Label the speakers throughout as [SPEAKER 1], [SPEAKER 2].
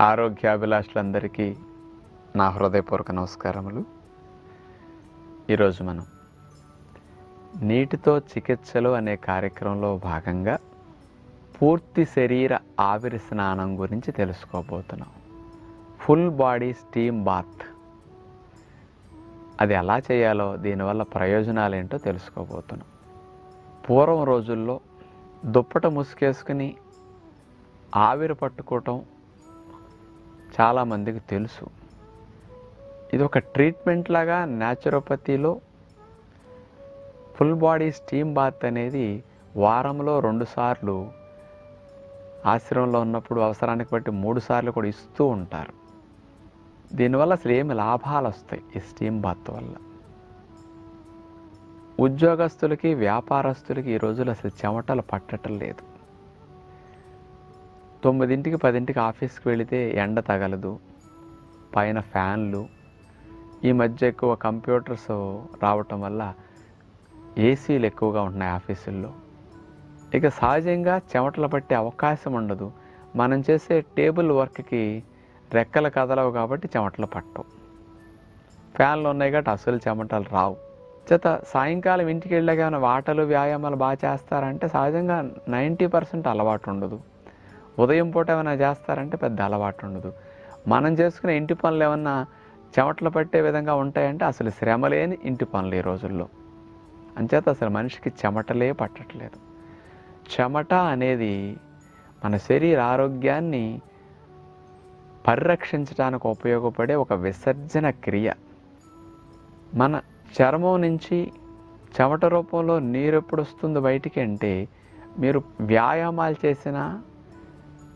[SPEAKER 1] ఆరోగ్యాభిలాషులందరికీ నా హృదయపూర్వక నమస్కారములు. ఈరోజు మనం నీటితో చికిత్సలు అనే కార్యక్రమంలో భాగంగా పూర్తి శరీర ఆవిరి స్నానం గురించి తెలుసుకోబోతున్నాం. ఫుల్ బాడీ స్టీమ్ బాత్ అది ఎలా చేయాలో దీనివల్ల ప్రయోజనాలు ఏంటో తెలుసుకోబోతున్నాం. పూర్వం రోజుల్లో దుప్పట ముసుకేసుకుని ఆవిరి పట్టుకోవటం చాలామందికి తెలుసు. ఇది ఒక ట్రీట్మెంట్ లాగా న్యాచురోపతిలో ఫుల్ బాడీ స్టీమ్ బాత్ అనేది వారంలో రెండుసార్లు ఆశ్రమంలో ఉన్నప్పుడు అవసరానికి బట్టి మూడు సార్లు కూడా ఇస్తూ ఉంటారు. దీనివల్ల అసలు ఏమి లాభాలు వస్తాయి ఈ స్టీమ్ బాత్ వల్ల? ఉద్యోగస్తులకి వ్యాపారస్తులకి ఈ రోజులు అసలు చెమటలు పట్టడం లేదు తొమ్మిదింటికి పదింటికి ఆఫీస్కి వెళితే ఎండ తగలదు పైన ఫ్యాన్లు ఈ మధ్య ఎక్కువ కంప్యూటర్స్ రావటం వల్ల ఏసీలు ఎక్కువగా ఉంటున్నాయి ఆఫీసుల్లో. ఇక సహజంగా చెమటలు పట్టే అవకాశం ఉండదు. మనం చేసే టేబుల్ వర్క్కి రెక్కలు కదలవు కాబట్టి చెమటలు పట్టవు. ఫ్యాన్లు ఉన్నాయి కాబట్టి అసలు చెమటలు రావు. చేత సాయంకాలం ఇంటికి వెళ్ళగానే ఏమైనా వ్యాయామాలు బాగా చేస్తారంటే సహజంగా నైంటీ పర్సెంట్ అలవాటు ఉండదు. ఉదయం పూట ఏమైనా చేస్తారంటే పెద్ద అలవాటు ఉండదు. మనం చేసుకునే ఇంటి పనులు ఏమన్నా చెమటలు పట్టే విధంగా ఉంటాయంటే అసలు శ్రమ లేని ఇంటి పనులు ఈ రోజుల్లో. అంచేత అసలు మనిషికి చెమటలే పట్టట్లేదు. చెమట అనేది మన శరీర ఆరోగ్యాన్ని పరిరక్షించడానికి ఉపయోగపడే ఒక విసర్జన క్రియ. మన చర్మం నుంచి చెమట రూపంలో నీరు ఎప్పుడు వస్తుంది బయటికి అంటే మీరు వ్యాయామాలు చేసినా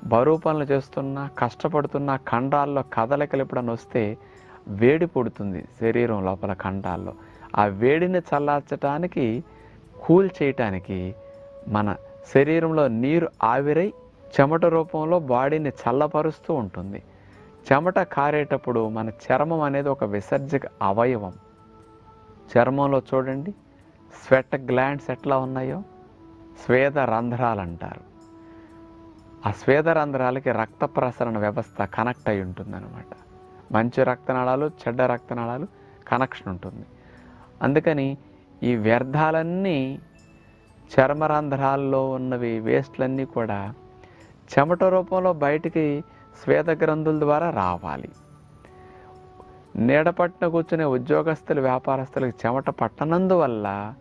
[SPEAKER 1] బరువు చేస్తున్నా కష్టపడుతున్నా ఖండాల్లో కదలికలు ఎప్పుడన్నా వస్తే వేడి పుడుతుంది శరీరం లోపల ఖండాల్లో. ఆ వేడిని చల్లార్చడానికి కూల్ చేయటానికి మన శరీరంలో నీరు ఆవిరై చెమట రూపంలో బాడీని చల్లపరుస్తూ ఉంటుంది. చెమట కారేటప్పుడు మన చర్మం అనేది ఒక విసర్జక అవయవం. చర్మంలో చూడండి స్వెట్ గ్లాండ్స్ ఎట్లా ఉన్నాయో? స్వేద రంధ్రాలు అంటారు ఆ స్వేద రంధ్రాలకి రక్త ప్రసరణ వ్యవస్థ కనెక్ట్ అయి ఉంటుందన్నమాట. మంచి రక్తనాళాలు చెడ్డ రక్తనాళాలు కనెక్షన్ ఉంటుంది. అందుకని ఈ వ్యర్థాలన్నీ చర్మరంధ్రాల్లో ఉన్నవి వేస్ట్లన్నీ కూడా చెమట రూపంలో బయటికి శ్వేత గ్రంథుల ద్వారా రావాలి. నీడపట్న కూర్చునే ఉద్యోగస్తులు వ్యాపారస్తులకు చెమట పట్టనందువల్ల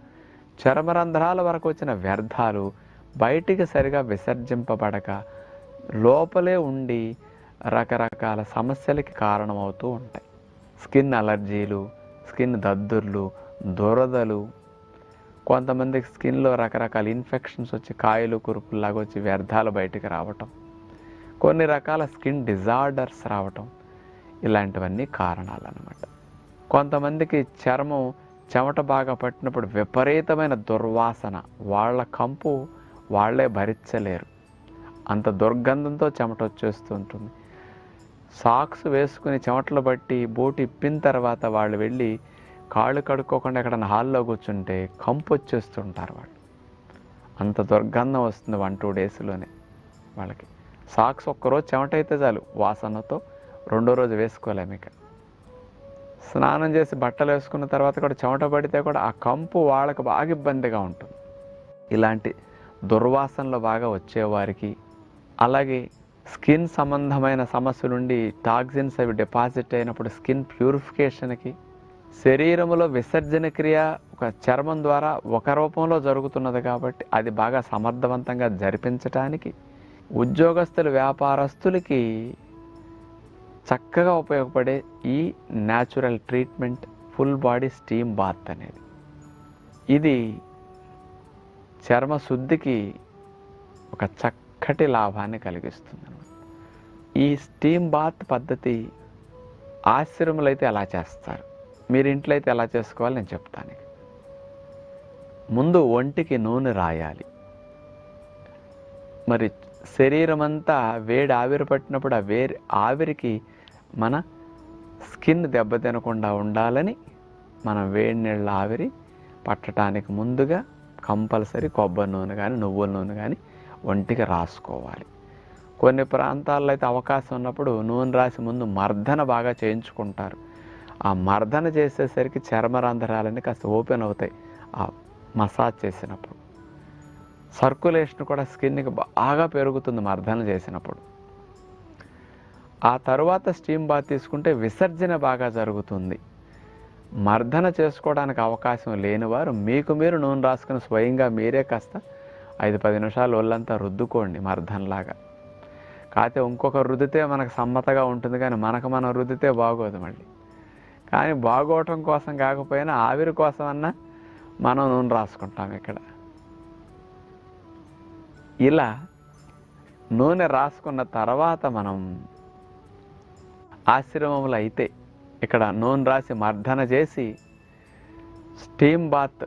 [SPEAKER 1] చర్మరంధ్రాల వరకు వచ్చిన వ్యర్థాలు బయటికి సరిగా విసర్జింపబడక లోపలే ఉండి రకరకాల సమస్యలకి కారణమవుతూ ఉంటాయి. స్కిన్ అలర్జీలు స్కిన్ దద్దుర్లు దురదలు. కొంతమందికి స్కిన్లో రకరకాల ఇన్ఫెక్షన్స్ వచ్చి కాయలు కురుపుల్లాగా వచ్చి వ్యర్థాలు బయటికి రావటం. కొన్ని రకాల స్కిన్ డిజార్డర్స్ రావటం. ఇలాంటివన్నీ కారణాలు అన్నమాట కొంతమందికి చర్మం చెమట బాగా పట్టినప్పుడు విపరీతమైన దుర్వాసన వాళ్ళ కంపు వాళ్ళే భరించలేరు. అంత దుర్గంధంతో చెమట వచ్చేస్తూ ఉంటుంది. సాక్స్ వేసుకుని చెమటలు బట్టి బోటు ఇప్పిన తర్వాత వాళ్ళు వెళ్ళి కాళ్ళు కడుక్కోకుండా ఎక్కడైనా హాల్లో కూర్చుంటే కంపు వచ్చేస్తుంటారు వాళ్ళు. అంత దుర్గంధం వస్తుంది వన్ టూ డేస్లోనే వాళ్ళకి. సాక్స్ ఒక్కరోజు చెమట అయితే చాలు వాసనతో రెండో రోజు వేసుకోలేము ఇక. స్నానం చేసి బట్టలు వేసుకున్న తర్వాత కూడా చెమట పడితే కూడా ఆ కంపు వాళ్ళకి బాగా ఇబ్బందిగా ఉంటుంది. ఇలాంటి దుర్వాసనలు బాగా వచ్చేవారికి అలాగే స్కిన్ సంబంధమైన సమస్య నుండి టాక్సిన్స్ అవి డిపాజిట్ అయినప్పుడు స్కిన్ ప్యూరిఫికేషన్కి శరీరంలో విసర్జన క్రియ ఒక చర్మం ద్వారా ఒక రూపంలో జరుగుతున్నది కాబట్టి అది బాగా సమర్థవంతంగా జరిపించటానికి ఉద్యోగస్తులు వ్యాపారస్తులకి చక్కగా ఉపయోగపడే ఈ natural treatment full body steam bath అనేది. ఇది చర్మ శుద్ధికి ఒక చక్కటి లాభాన్ని కలిగిస్తుంది ఈ స్టీమ్ బాత్ పద్ధతి ఆశ్రమంలో అయితే ఎలా చేస్తారు. మీరు ఇంట్లో అయితే ఎలా చేసుకోవాలి నేను చెప్తాను ముందు ఒంటికి నూనె రాయాలి. మరి శరీరం అంతా వేడి ఆవిరి పట్టినప్పుడు ఆ వేడి ఆవిరికి మన స్కిన్ దెబ్బతినకుండా ఉండాలని మనం వేడి నీళ్ళ ఆవిరి పట్టడానికి ముందుగా కంపల్సరీ కొబ్బరి నూనె కానీ నువ్వుల నూనె కానీ ఒంటికి రాసుకోవాలి. కొన్ని ప్రాంతాల్లో అయితే అవకాశం ఉన్నప్పుడు నూనె రాసి ముందు మర్దన బాగా చేయించుకుంటారు. ఆ మర్దన చేసేసరికి చర్మరంధ్రాలన్నీ కాస్త ఓపెన్ అవుతాయి ఆ మసాజ్ చేసినప్పుడు. సర్కులేషన్ కూడా స్కిన్కి బాగా పెరుగుతుంది మర్దన చేసినప్పుడు. ఆ తరువాత స్టీమ్ బాత్ తీసుకుంటే విసర్జన బాగా జరుగుతుంది. మర్దన చేసుకోవడానికి అవకాశం లేనివారు మీకు మీరు నూనె రాసుకుని స్వయంగా మీరే కాస్త ఐదు పది నిమిషాలు ఒళ్ళంతా రుద్దుకోండి మర్దనలాగా. కాకపోతే ఇంకొక రుద్దితే మనకు సమ్మతగా ఉంటుంది కానీ మనకు మనం రుద్దితే బాగోదు మళ్ళీ. కానీ బాగోవటం కోసం కాకపోయినా ఆవిరి కోసం అన్నా మనం నూనె రాసుకుంటాం ఇక్కడ. ఇలా నూనె రాసుకున్న తర్వాత మనం ఆశ్రమంలో అయితే ఇక్కడ నూనె రాసి మర్దన చేసి స్టీమ్ బాత్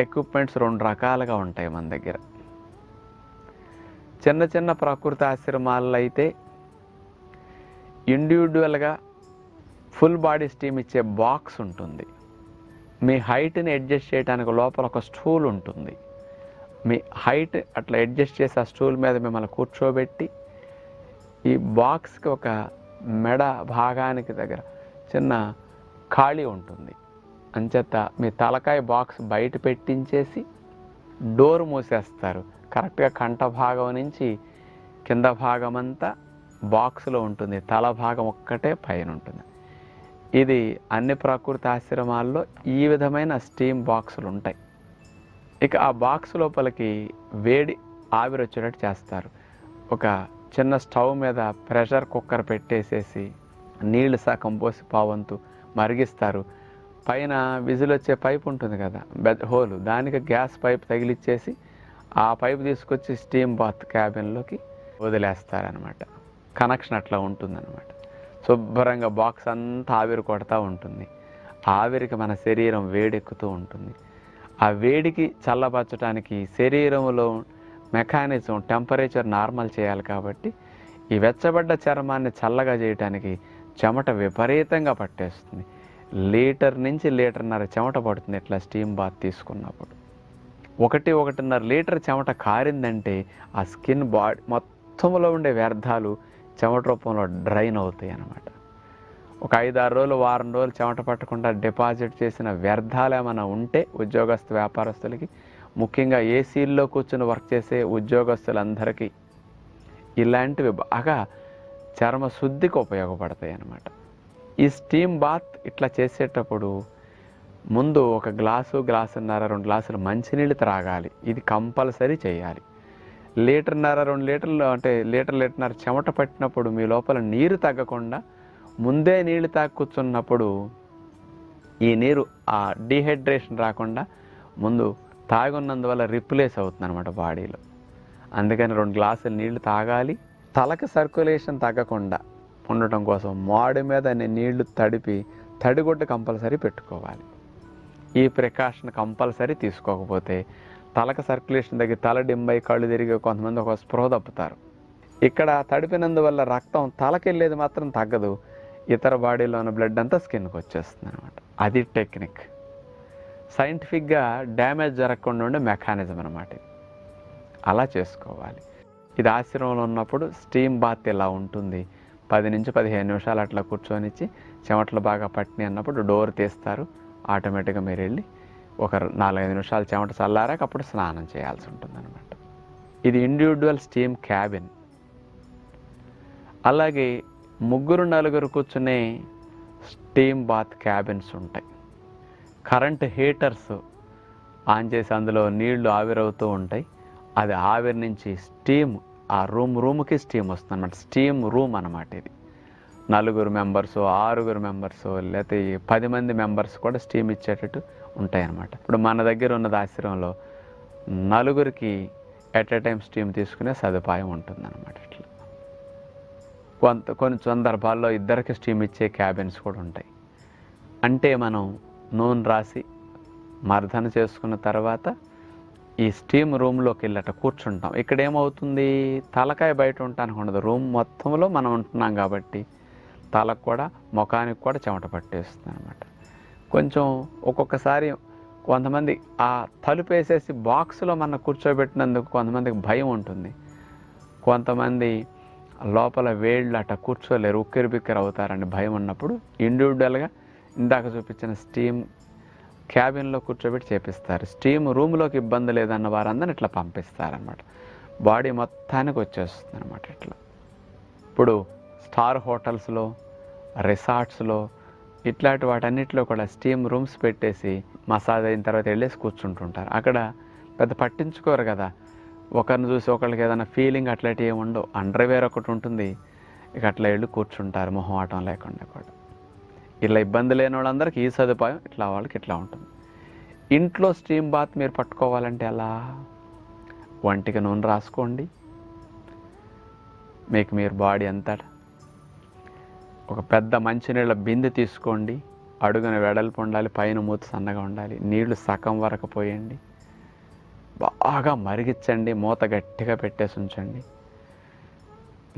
[SPEAKER 1] ఎక్విప్మెంట్స్ రెండు రకాలుగా ఉంటాయి మన దగ్గర. చిన్న చిన్న ప్రకృతి ఆశ్రమాల్లో అయితే ఇండివిజువల్గా ఫుల్ బాడీ స్టీమ్ ఇచ్చే బాక్స్ ఉంటుంది. మీ హైట్ని అడ్జస్ట్ చేయడానికి లోపల ఒక స్టూల్ ఉంటుంది. మీ హైట్ అట్లా అడ్జస్ట్ చేసి ఆ స్టూల్ మీద మిమ్మల్ని కూర్చోబెట్టి ఈ బాక్స్కి ఒక మెడ భాగానికి దగ్గర చిన్న ఖాళీ ఉంటుంది. అంచేత మీ తలకాయ బాక్స్ బయట పెట్టించేసి డోర్ మూసేస్తారు. కరెక్ట్గా కంట భాగం నుంచి కింద భాగం అంతా బాక్స్లో ఉంటుంది. తల భాగం ఒక్కటే పైన ఉంటుంది. ఇది అన్ని ప్రకృతి ఆశ్రమాల్లో ఈ విధమైన స్టీమ్ బాక్సులు ఉంటాయి. ఇక ఆ బాక్స్ లోపలికి వేడి ఆవిరి వచ్చేటట్టు చేస్తారు. ఒక చిన్న స్టవ్ మీద ప్రెషర్ కుక్కర్ పెట్టేసేసి నీళ్ళు సగం పోసి పావంతు మరిగిస్తారు. పైన విజిల్ వచ్చే పైప్ ఉంటుంది కదా బెడ్ హోల్. దానికి గ్యాస్ పైప్ తగిలిచ్చేసి ఆ పైప్ తీసుకొచ్చి స్టీమ్ బాత్ క్యాబిన్లోకి వదిలేస్తారనమాట కనెక్షన్ అట్లా ఉంటుందన్నమాట. శుభ్రంగా బాక్స్ అంతా ఆవిరి కొడతా ఉంటుంది. ఆవిరికి మన శరీరం వేడెక్కుతూ ఉంటుంది. ఆ వేడికి చల్లబరచడానికి శరీరంలో మెకానిజం టెంపరేచర్ నార్మల్ చేయాలి కాబట్టి ఈ వెచ్చబడ్డ చర్మాన్ని చల్లగా చేయటానికి చెమట విపరీతంగా పట్టేస్తుంది. లీటర్ నుంచి లీటర్న్నర చెమట పడుతుంది ఇట్లా స్టీమ్ బాత్ తీసుకున్నప్పుడు. ఒకటి ఒకటిన్నర లీటర్ చెమట కారిందంటే ఆ స్కిన్ బాడీ మొత్తంలో ఉండే వ్యర్థాలు చెమట రూపంలో డ్రైన్ అవుతాయి అన్నమాట. ఒక ఐదు ఆరు రోజులు వారం రోజులు చెమట పట్టకుండా డిపాజిట్ చేసిన వ్యర్థాలు ఏమైనా ఉంటే ఉద్యోగస్తు వ్యాపారస్తులకి ముఖ్యంగా ఏసీల్లో కూర్చుని వర్క్ చేసే ఉద్యోగస్తులందరికీ ఇలాంటివి బాగా చర్మ శుద్ధికి ఉపయోగపడతాయి అన్నమాట ఈ స్టీమ్ బాత్ ఇట్లా చేసేటప్పుడు ముందు ఒక గ్లాసు గ్లాసున్నర రెండు గ్లాసులు మంచినీళ్ళు త్రాగాలి. ఇది కంపల్సరీ చేయాలి. లీటర్న్నర రెండు లీటర్లు అంటే లీటర్ లీటర్న్నర చెమట పట్టినప్పుడు మీ లోపల నీరు తగ్గకుండా ముందే నీళ్ళు తాగి కూర్చున్నప్పుడు ఈ నీరు ఆ డీహైడ్రేషన్ రాకుండా ముందు తాగున్నందువల్ల రిప్లేస్ అవుతుంది అనమాట బాడీలో. అందుకని రెండు గ్లాసులు నీళ్ళు తాగాలి. తలకి సర్క్యులేషన్ తగ్గకుండా ఉండటం కోసం మాడి మీద నీళ్ళు తడిపి తడిగుడ్డ కంపల్సరీ పెట్టుకోవాలి. ఈ ప్రికాషన్ కంపల్సరీ తీసుకోకపోతే తలకు సర్క్యులేషన్ తగ్గి తల డింబై కళ్ళు తిరిగి కొంతమంది ఒక స్పృహ తప్పుతారు. ఇక్కడ తడిపినందువల్ల రక్తం తలకెళ్ళేది మాత్రం తగ్గదు. ఇతర బాడీలో ఉన్న బ్లడ్ అంతా స్కిన్కి వచ్చేస్తుంది అనమాట అది టెక్నిక్. సైంటిఫిక్గా డ్యామేజ్ జరగకుండా ఉండే మెకానిజం అనమాట అలా చేసుకోవాలి. ఇది ఆశ్రమంలో ఉన్నప్పుడు స్టీమ్ బాత్ ఇలా ఉంటుంది. పది నుంచి పదిహేను నిమిషాలు అట్లా కూర్చొనిచ్చి చెమటలు బాగా పట్టినాయి అన్నప్పుడు డోర్ తీస్తారు. ఆటోమేటిక్గా మీరు వెళ్ళి ఒక నాలుగైదు నిమిషాలు చెమట చల్లారాక అప్పుడు స్నానం చేయాల్సి ఉంటుంది అనమాట ఇది ఇండివిజువల్ స్టీమ్ క్యాబిన్ అలాగే ముగ్గురు నలుగురు కూర్చునే స్టీమ్ బాత్ క్యాబిన్స్ ఉంటాయి. కరెంట్ హీటర్స్ ఆన్ చేసి అందులో నీళ్ళు ఆవిరవుతూ ఉంటాయి. అది ఆవిరి నుంచి స్టీమ్ ఆ రూమ్ రూమ్కి స్టీమ్ వస్తుంది అనమాట స్టీమ్ రూమ్ అనమాట ఇది. నలుగురు మెంబర్స్ ఆరుగురు మెంబర్స్ లేకపోతే పది మంది మెంబర్స్ కూడా స్టీమ్ ఇచ్చేటట్టు ఉంటాయన్నమాట. ఇప్పుడు మన దగ్గర ఉన్నది ఆశ్రమంలో నలుగురికి ఎట్ ఎ టైం స్టీమ్ తీసుకునే సదుపాయం ఉంటుందన్నమాట ఇట్లా. కొంత కొన్ని సందర్భాల్లో ఇద్దరికి స్టీమ్ ఇచ్చే క్యాబిన్స్ కూడా ఉంటాయి. అంటే మనం నూనె రాసి మర్దన చేసుకున్న తర్వాత ఈ స్టీమ్ రూమ్లోకి వెళ్ళట కూర్చుంటాం. ఇక్కడ ఏమవుతుంది తలకాయ బయట ఉంటానికి ఉండదు రూమ్ మొత్తంలో మనం ఉంటున్నాం కాబట్టి తలకు కూడా ముఖానికి కూడా చెమట పట్టేస్తుంది అనమాట కొంచెం ఒక్కొక్కసారి కొంతమంది ఆ తలుపు వేసేసి బాక్స్లో మన కూర్చోబెట్టినందుకు కొంతమందికి భయం ఉంటుంది. కొంతమంది లోపల వేళ్ళు అట కూర్చోలేరు ఉక్కిరి బిక్కిరి అవుతారని భయం ఉన్నప్పుడు ఇండివిజువల్గా ఇందాక చూపించిన స్టీమ్ క్యాబిన్లో కూర్చోబెట్టి చేపిస్తారు. స్టీమ్ రూమ్లోకి ఇబ్బంది లేదన్న వారందరిని ఇట్లా పంపిస్తారనమాట బాడీ మొత్తానికి వచ్చేస్తుంది అనమాట ఇట్లా. ఇప్పుడు స్టార్ హోటల్స్లో రిసార్ట్స్లో ఇట్లాంటి వాటన్నిటిలో కూడా స్టీమ్ రూమ్స్ పెట్టేసి మసాజ్ అయిన తర్వాత వెళ్ళేసి కూర్చుంటుంటారు. అక్కడ పెద్ద పట్టించుకోరు కదా. ఒకరిని చూసి ఒకరికి ఏదైనా ఫీలింగ్ అట్లాంటివి ఏమి ఉండవు. అండర్వేర్ ఒకటి ఉంటుంది. ఇక అట్లా వెళ్ళి కూర్చుంటారు. మొహమాటం లేకుండా కూడా. ఇలా ఇబ్బంది లేని వాళ్ళందరికీ ఈ సదుపాయం ఇట్లా వాళ్ళకి ఇట్లా ఉంటుంది. ఇంట్లో స్టీమ్ బాత్ మీరు పట్టుకోవాలంటే ఎలా? వంటికి నూనె రాసుకోండి. మీకు మీరు బాడీ అంతట ఒక పెద్ద మంచినీళ్ళ బిందె తీసుకోండి. అడుగున వెడల్పు ఉండాలి పైన మూత సన్నగా ఉండాలి. నీళ్ళు సగం వరకు పోయండి. బాగా మరిగించండి మూత గట్టిగా పెట్టేసి ఉంచండి.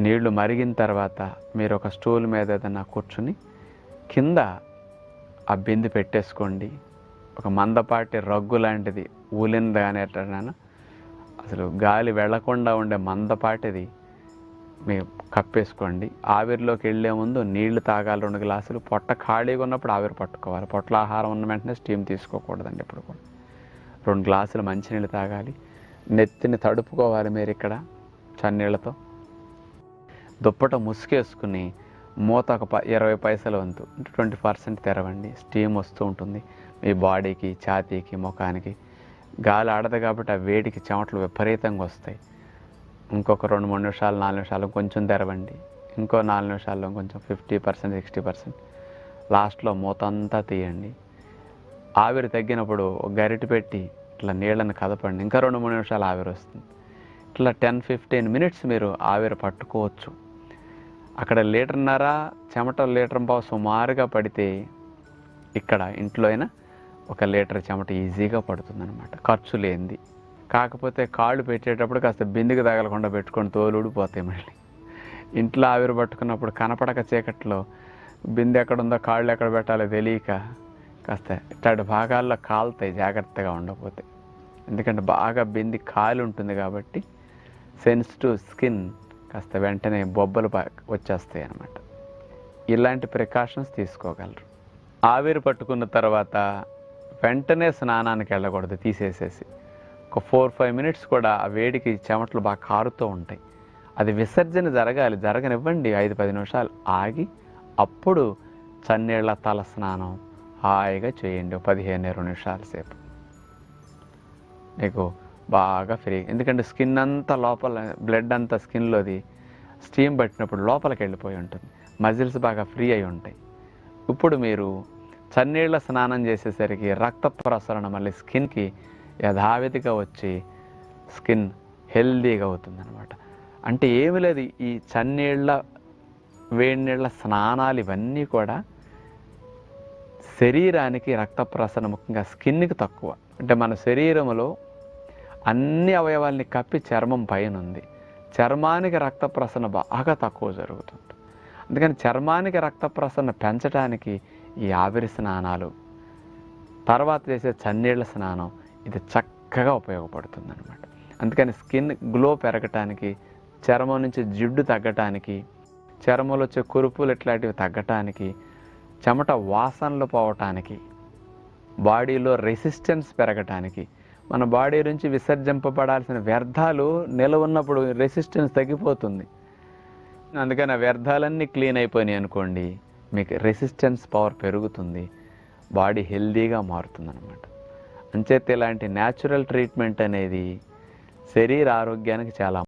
[SPEAKER 1] నీళ్ళు మరిగిన తర్వాత మీరు ఒక స్టూల్ మీద ఏదైనా కూర్చుని కింద ఆ బింది పెట్టేసుకోండి. ఒక మందపాటి రగ్గు లాంటిది ఊలిన్ కానీ ఎట్లైనా అసలు గాలి వెళ్ళకుండా ఉండే మందపాటిది మీరు కప్పేసుకోండి. ఆవిరిలోకి వెళ్ళే ముందు నీళ్ళు తాగాలి రెండు గ్లాసులు. పొట్ట ఖాళీగా ఉన్నప్పుడు ఆవిరి పట్టుకోవాలి. పొట్ల ఆహారం ఉన్న వెంటనే స్టీమ్ తీసుకోకూడదండి ఇప్పుడు కూడా. రెండు గ్లాసులు మంచినీళ్ళు తాగాలి. నెత్తిని తడుపుకోవాలి మీరు ఇక్కడ చన్నీళ్ళతో. దుప్పట ముసుకేసుకుని మూత ఒక ప ఇరవై పైసల వంతు. అంటే ట్వంటీ పర్సెంట్ తెరవండి. స్టీమ్ వస్తూ ఉంటుంది. మీ బాడీకి ఛాతీకి ముఖానికి. గాలి ఆడదు కాబట్టి ఆ వేడికి చెమటలు విపరీతంగా వస్తాయి. ఇంకొక రెండు మూడు నిమిషాలు నాలుగు నిమిషాలు కొంచెం తెరవండి. ఇంకో నాలుగు నిమిషాల్లో కొంచెం ఫిఫ్టీ పర్సెంట్ సిక్స్టీ పర్సెంట్. లాస్ట్లో మూత అంతా తీయండి. ఆవిరి తగ్గినప్పుడు గరిట పెట్టి ఇట్లా నీళ్ళని కదపండి. ఇంకా రెండు మూడు నిమిషాలు ఆవిరి వస్తుంది. ఇట్లా టెన్ ఫిఫ్టీన్ మినిట్స్ మీరు ఆవిరి పట్టుకోవచ్చు. అక్కడ లీటర్న్నర చెమట లీటర్ పావు సుమారుగా పడితే ఇక్కడ ఇంట్లో అయినా ఒక లీటర్ చెమట ఈజీగా పడుతుందన్నమాట. ఖర్చు లేనిది. కాకపోతే కాళ్ళు పెట్టేటప్పుడు కాస్త బిందికి తగలకుండా పెట్టుకొని తోలుడిపోతాయి మళ్ళీ. ఇంట్లో ఆవిరి పట్టుకున్నప్పుడు కనపడక చీకట్లో బిందె ఎక్కడ ఉందో కాళ్ళు ఎక్కడ పెట్టాలో తెలియక కాస్త ఇట్లాంటి భాగాల్లో కాలుతాయి జాగ్రత్తగా ఉండకపోతే. ఎందుకంటే బాగా బింది కాలి ఉంటుంది కాబట్టి సెన్సిటివ్ స్కిన్ కాస్త వెంటనే బొబ్బలు వచ్చేస్తాయి అన్నమాట. ఇలాంటి ప్రికాషన్స్ తీసుకోగలరు. ఆవిరి పట్టుకున్న తర్వాత వెంటనే స్నానానికి వెళ్ళకూడదు తీసేసేసి. ఒక ఫోర్ ఫైవ్ మినిట్స్ కూడా ఆ వేడికి చెమటలు బాగా కారుతూ ఉంటాయి. అది విసర్జన జరగాలి జరగనివ్వండి ఐదు పది నిమిషాలు ఆగి అప్పుడు చన్నీళ్ళ తల స్నానం హాయిగా చేయండి పదిహేను ఇరవై నిమిషాల సేపు. మీకు బాగా ఫ్రీ ఎందుకంటే స్కిన్ అంతా లోపల బ్లడ్ అంతా స్కిన్లోది స్టీమ్ పట్టినప్పుడు లోపలికి వెళ్ళిపోయి ఉంటుంది. మజిల్స్ బాగా ఫ్రీ అయి ఉంటాయి. ఇప్పుడు మీరు చన్నీళ్ళ స్నానం చేసేసరికి రక్త ప్రసరణ మళ్ళీ స్కిన్కి యథావిధిగా వచ్చి స్కిన్ హెల్దీగా అవుతుందన్నమాట. అంటే ఏమి లేదు ఈ చన్నీళ్ళ వేడి నీళ్ళ స్నానాలు ఇవన్నీ కూడా శరీరానికి రక్త ప్రసరణ ముఖ్యంగా స్కిన్కి తక్కువ. అంటే మన శరీరంలో అన్ని అవయవాల్ని కప్పి చర్మం పైన ఉంది చర్మానికి రక్త ప్రసరణ బాగా తక్కువ జరుగుతుంది. అందుకని చర్మానికి రక్త ప్రసరణ పెంచడానికి ఈ ఆవిరి స్నానాలు తర్వాత చేసే చన్నీళ్ళ స్నానం ఇది చక్కగా ఉపయోగపడుతుంది అనమాట అందుకని స్కిన్ గ్లో పెరగటానికి చర్మం నుంచి జిడ్డు తగ్గటానికి చర్మంలో వచ్చే కురుపులు ఇట్లాంటివి తగ్గటానికి చెమట వాసనలు పోవటానికి బాడీలో రెసిస్టెన్స్ పెరగటానికి మన బాడీ నుంచి విసర్జింపబడాల్సిన వ్యర్థాలు నిలవన్నప్పుడు రెసిస్టెన్స్ తగ్గిపోతుంది. అందుకని ఆ వ్యర్థాలన్నీ క్లీన్ అయిపోయినాయి అనుకోండి మీకు రెసిస్టెన్స్ పవర్ పెరుగుతుంది బాడీ హెల్దీగా మారుతుంది అనమాట అంచేత ఇలాంటి న్యాచురల్ ట్రీట్మెంట్ అనేది శరీర ఆరోగ్యానికి చాలా